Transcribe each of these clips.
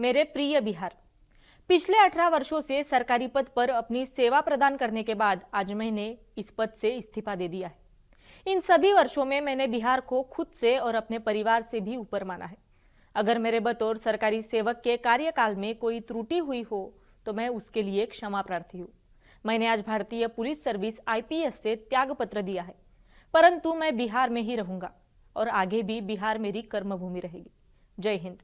मेरे प्रिय बिहार, पिछले 18 वर्षों से सरकारी पद पर अपनी सेवा प्रदान करने के बाद आज मैंने इस पद से इस्तीफा दे दिया है। इन सभी वर्षों में मैंने बिहार को खुद से और अपने परिवार से भी ऊपर माना है। अगर मेरे बतौर सरकारी सेवक के कार्यकाल में कोई त्रुटि हुई हो तो मैं उसके लिए क्षमा प्रार्थी हूँ। मैंने आज भारतीय पुलिस सर्विस आईपीएस से त्याग पत्र दिया है। परंतु मैं बिहार में ही रहूँगा और आगे भी बिहार मेरी कर्मभूमि रहेगी। जय हिंद।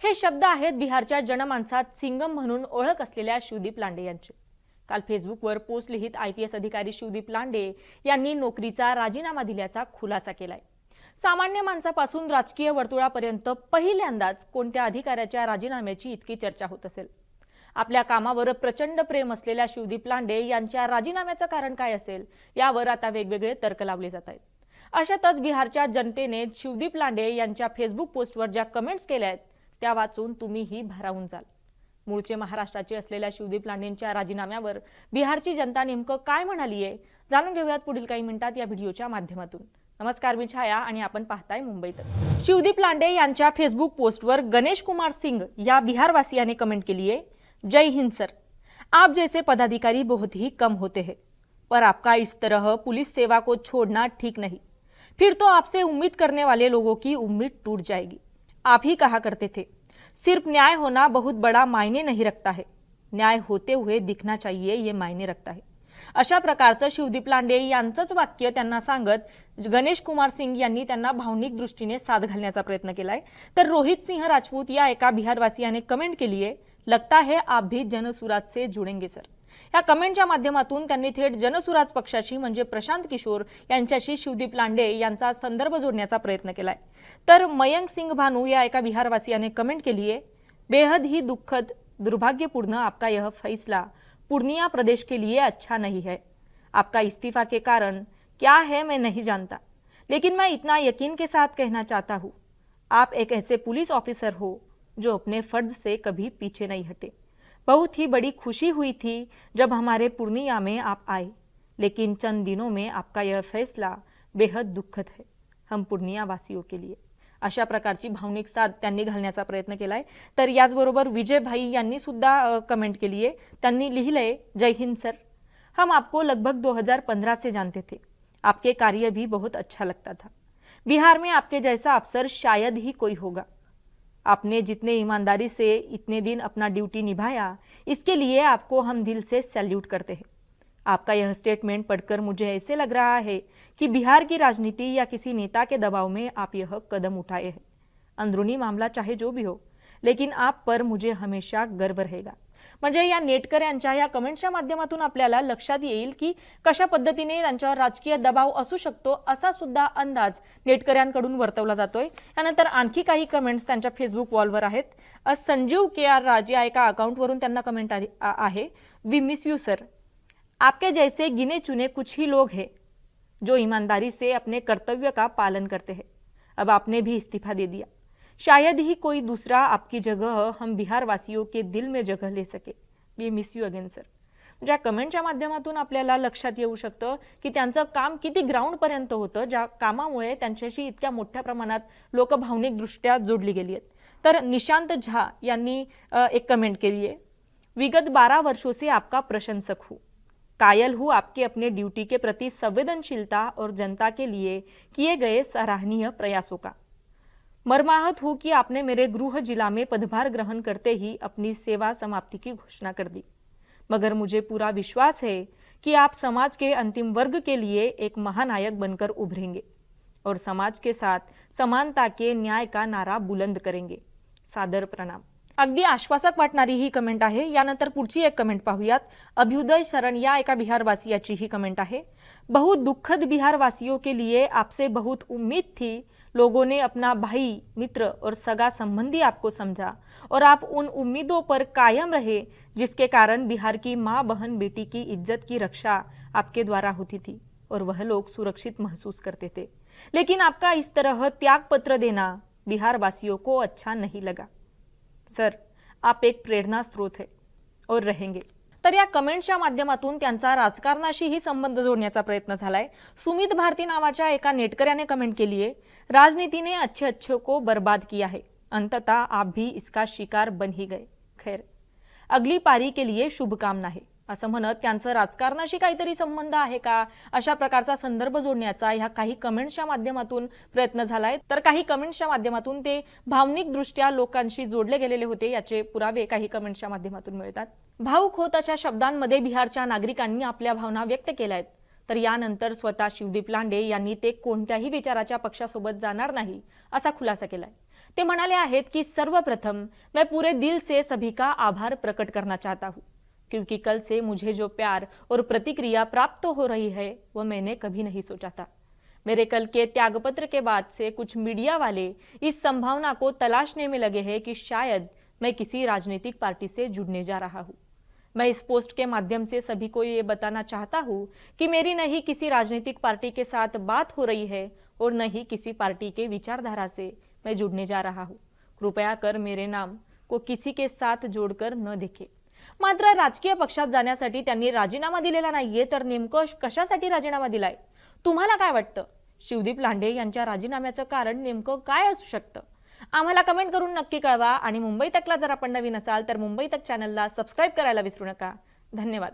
हे शब्द आहेत बिहारच्या जनमानसात सिंगम म्हणून ओळख असलेल्या शिवदीप लांडे यांचे. काल फेसबुकवर पोस्ट लिहित आय पी एस अधिकारी शिवदीप लांडे यांनी नोकरीचा राजीनामा दिल्याचा खुलासा केलाय. सामान्य माणसापासून राजकीय वर्तुळापर्यंत पहिल्यांदाच कोणत्या अधिकाऱ्याच्या राजीनाम्याची इतकी चर्चा होत असेल? आपल्या कामावर प्रचंड प्रेम असलेल्या शिवदीप लांडे यांच्या राजीनाम्याचं कारण काय असेल? यावर आता वेगवेगळे तर्क लावले जात आहेत. अशातच बिहारच्या जनतेने शिवदीप लांडे यांच्या फेसबुक पोस्टवर ज्या कमेंट्स केल्या आहेत त्या वाचून तुम्हीही भारावून जाल. मूळचे महाराष्ट्राचे असलेल्या शिवदीप लांडेंच्या राजीनाम्यावर बिहारची जनता नेमकं काय म्हणाली आहे जाणून घेऊयात पुढील काही मिनिटात या व्हिडिओच्या माध्यमातून. नमस्कार मी छाया आणि आपण पाहताय मुंबईत. शिवदीप लांडे यांच्या फेसबुक पोस्टवर गणेश कुमार सिंग या बिहारवासियाने कमेंट केली आहे जय हिंद सर. आप जैसे पदाधिकारी बहुत ही कम होते हैं पर आपका इस तरह पुलिस सेवा को छोड़ना ठीक नहीं. फिर तो आपसे उम्मीद करने वाले लोगों की उम्मीद टूट जाएगी. आप ही कहा करते थे। सिर्फ न्याय होना बहुत बड़ा मायने नहीं रखता है। न्याय होते हुए दिखना चाहिए ये मायने रखता है। अशा प्रकारचं शिवदीप लांडे यांचंच वाक्य त्यांना सांगत गणेश कुमार सिंग यांनी त्यांना भावनिक दृष्टीने साथ घालण्याचा प्रयत्न केलाय. तर रोहित सिंह राजपूत या एका बिहारवासियाने कमेंट केली आहे लगता है आप भी जनसुराज से जुडेंगे सर या कमेंटच्या माध्यमातून त्यांनी थेट जनसुराज पक्षाशी, म्हणजे प्रशांत किशोर यांच्याशी शिवदीप लांडे यांचा संदर्भ जोडण्याचा प्रयत्न केलाय. तर मयंक सिंग भानू या एका बिहारवासियाने कमेंट केली आहे, बेहद ही दुःखद, दुर्भाग्यपूर्ण आपका यह फैसला पूर्णिया प्रदेश के लिए अच्छा नहीं है. आपका इस्तीफा के कारण क्या है मैं नहीं जानता, लेकिन मैं इतना यकीन के साथ कहना चाहता हूँ, आप एक ऐसे पुलिस ऑफिसर हो जो अपने फ़र्ज़ से कभी पीछे नहीं हटे। बहुत ही बड़ी खुशी हुई थी जब हमारे पूर्णिया में आप आए। लेकिन चंद दिनों में आपका यह फैसला बेहद दुःखद है, हम पूर्णिया वासियों के लिए। अशा प्रकारची भावनिक साथ त्यांनी घालण्याचा प्रयत्न केलाय. तर याचबरोबर विजय भाई यांनी सुद्धा कमेंट केली आहे त्यांनी लिहिलंय, जय हिंद सर. हम आपको लगभग 2015 से जानते थे। आपके कार्य भी बहुत अच्छा लगता था। बिहार में आपके जैसा अफसर शायद ही कोई होगा। आपने जितने ईमानदारी से इतने दिन अपना ड्यूटी निभाया, इसके लिए आपको हम दिल से सैल्यूट करते हैं। आपका यह स्टेटमेंट पढ़कर मुझे ऐसे लग रहा है कि बिहार की राजनीति या किसी नेता के दबाव में आप यह कदम उठाए हैं। अंदरूनी मामला चाहे जो भी हो, लेकिन आप पर मुझे हमेशा गर्व रहेगा। म्हणजे या नेटकऱ्यांच्या या कमेंटच्या माध्यमातून आपल्याला लक्षात येईल की कशा पद्धतीने त्यांच्यावर राजकीय दबाव असू शकतो असा सुद्धा अंदाज नेटकऱ्यांकडून वर्तवला जातोय. यानंतर आणखी काही कमेंट्स त्यांच्या फेसबुक वॉलवर आहेत. संजीव के आर राज या एका अकाउंटवरून त्यांना कमेंट आली आहे. वी मिस यू सर आपके जैसे गिने चुने कुछ ही लोग हैं जो ईमानदारी से अपने कर्तव्य का पालन करते हैं. अब आपने भी इस्तीफा दे दिया। शायद ही कोई दूसरा आपकी जगह हम बिहार वासियों के दिल में जगह ले सके. We miss you again sir ज्या कमेंटच्या माध्यमातून आपल्याला लक्षात येऊ शकतं की त्यांचं काम किती ग्राउंडपर्यंत होतं ज्या कामामुळे त्यांच्याशी इतक्या मोठ्या प्रमाणात लोक भावनिकदृष्ट्या जोडली गेली आहेत. तर निशांत झा यांनी एक कमेंट केली आहे विगत बारह वर्षों से आपका प्रशंसक हूँ. कायल हूँ आपके अपने ड्यूटी के प्रति संवेदनशीलता और जनता के लिए किए गए सराहनीय प्रयासों का. मर्माहत हूँ कि आपने मेरे गृह जिला में पदभार ग्रहण करते ही अपनी सेवा समाप्ति की घोषणा कर दी। मगर मुझे पूरा विश्वास है कि आप समाज के अंतिम वर्ग के लिए एक महानायक बनकर उभरेंगे और समाज के साथ समानता के न्याय का नारा बुलंद करेंगे। सादर प्रणाम। अगदी आश्वासक वाटणारी ही कमेंट आहे. यानंतर पुढची एक कमेंट पाहूयात. अभ्युदय शरण या एका बिहारवासियाची ही कमेंट आहे. बहुत दुखद बिहार वासियों के लिए आपसे बहुत उम्मीद थी लोगों ने अपना भाई, मित्र और सगा संबंधी आपको समझा और आप उन उम्मीदों पर कायम रहे जिसके कारण बिहार की माँ बहन बेटी की इज़्ज़त की रक्षा आपके द्वारा होती थी और वह लोग सुरक्षित महसूस करते थे। लेकिन आपका इस तरह त्याग पत्र देना बिहार वासियों को अच्छा नहीं लगा। सर, आप एक प्रेरणा स्रोत है और रहेंगे। तर या कमेंटच्या माध्यमातून त्यांचा राजकारणाशीही संबंध जोडण्याचा प्रयत्न झालाय. सुमित भारती नावाच्या एका नेटकऱ्याने कमेंट केली आहे. राजनीतीने अच्छे अच्छे को बर्बाद किया है. अंततः आप भी इसका शिकार बन ही गए. खैर अगली पारी के लिए शुभकामना है. असं म्हणत त्यांचं राजकारणाशी काहीतरी संबंध आहे का? अशा प्रकारचा संदर्भ जोडण्याचा ह्या काही कमेंट्सच्या माध्यमातून प्रयत्न झालाय. तर काही कमेंट्सच्या माध्यमातून ते भावनिकदृष्ट्या लोकांशी जोडले गेलेले होते याचे पुरावे काही कमेंट्सच्या माध्यमातून मिळतात. भाऊक होत अशा शब्दांमध्ये बिहारच्या नागरिकांनी आपल्या भावना व्यक्त केल्या आहेत तर यानंतर स्वतः शिवदीप लांडे यांनी ते कोणत्याही विचाराच्या पक्षासोबत जाणार नाही असा खुलासा केलाय. ते म्हणाले आहेत की सर्वप्रथम मैं पूरे दिल से सभी का आभार प्रकट करना चाहता हूँ. क्योंकि कल से मुझे जो प्यार और प्रतिक्रिया प्राप्त हो रही है वह मैंने कभी नहीं सोचा था। मेरे कल के त्यागपत्र के बाद से कुछ मीडिया वाले इस संभावना को तलाशने में लगे हैं कि शायद मैं किसी राजनीतिक पार्टी से जुड़ने जा रहा हूँ। मैं इस पोस्ट के माध्यम से सभी को ये बताना चाहता हूँ कि मेरी न ही किसी राजनीतिक पार्टी के साथ बात हो रही है और न ही किसी पार्टी के विचारधारा से मैं जुड़ने जा रहा हूँ। कृपया कर मेरे नाम को किसी के साथ जोडकर न देखे। मात्र राजकीय पक्षात जाण्यासाठी त्यांनी राजीनामा दिलेला नाहीये तर नेमकं कशासाठी राजीनामा दिलाय? तुम्हाला काय वाटतं? शिवदीप लांडे यांच्या राजीनाम्याचं कारण नेमकं काय असू शकतं? आम्हाला कमेंट करून नक्की कळवा आणि मुंबई तकला जर आपण नवीन असाल तर मुंबई तक चॅनलला सबस्क्राईब करायला विसरू नका. धन्यवाद.